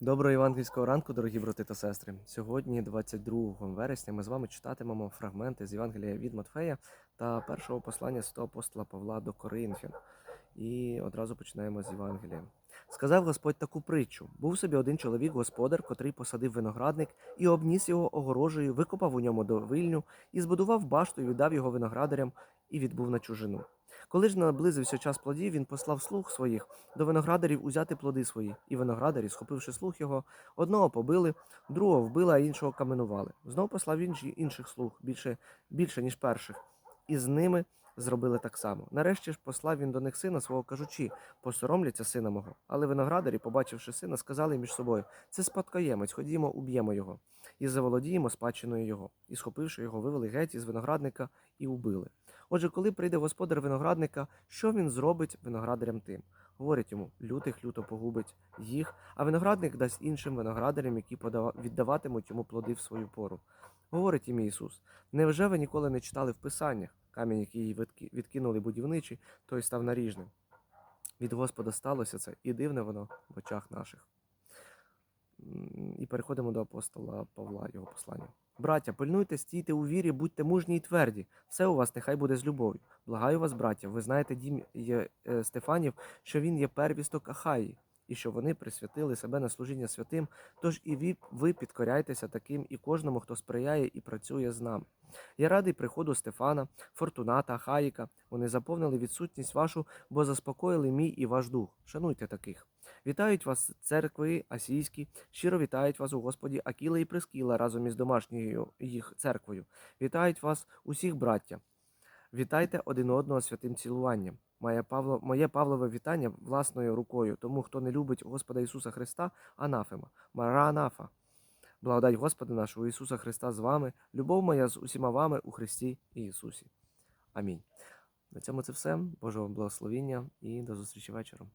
Доброго євангельського ранку, дорогі брати та сестри. Сьогодні, 22 вересня, ми з вами читатимемо фрагменти з Євангелія від Матфея та першого послання святого апостола Павла до Коринфян. І одразу починаємо з Євангелія. Сказав Господь таку притчу: був собі один чоловік, господар, котрий посадив виноградник і обніс його огорожею, викопав у ньому довильню і збудував башту і віддав його виноградарям і відбув на чужину. Коли ж наблизився час плодів, він послав слуг своїх до виноградарів узяти плоди свої, і виноградарі, схопивши слуг його, одного побили, другого вбили, а іншого каменували. Знов послав інших слуг більше, більше, ніж перших, і з ними зробили так само. Нарешті ж послав він до них сина свого, кажучи, посоромляться сина мого. Але виноградарі, побачивши сина, сказали між собою: це спадкоємець, ходімо, уб'ємо його, і заволодіємо спадщиною його. І, схопивши його, вивели геть із виноградника і убили. Отже, коли прийде господар виноградника, що він зробить виноградарям тим? Говорять йому, лютих люто погубить їх, а виноградник дасть іншим виноградарям, які віддаватимуть йому плоди в свою пору. Говорить їм Ісус: невже ви ніколи не читали в Писаннях? Камінь, який відкинули будівничі, той став наріжним. Від Господа сталося це, і дивне воно в очах наших. І переходимо до апостола Павла, його послання. Браття, пильнуйте, стійте у вірі, будьте мужні й тверді. Все у вас нехай буде з любов'ю. Благаю вас, браття, ви знаєте дім е, Стефанів, що він є первісток Ахаї, і що вони присвятили себе на служіння святим. Тож і ви, підкоряйтеся таким і кожному, хто сприяє і працює з нами. Я радий приходу Стефана, Фортуната, Хаїка. Вони заповнили відсутність вашу, бо заспокоїли мій і ваш дух. Шануйте таких. Вітають вас церкви асійські, щиро вітають вас у Господі Акіла і Прискіла разом із домашньою їх церквою. Вітають вас усіх браття. Вітайте один одного святим цілуванням. Моє Павло, моє Павлове вітання власною рукою, тому хто не любить Господа Ісуса Христа, анафема, мара анафа. Благодать Господа нашого Ісуса Христа з вами, любов моя з усіма вами у Христі і Ісусі. Амінь. На цьому це все. Божого благословіння і до зустрічі вечором.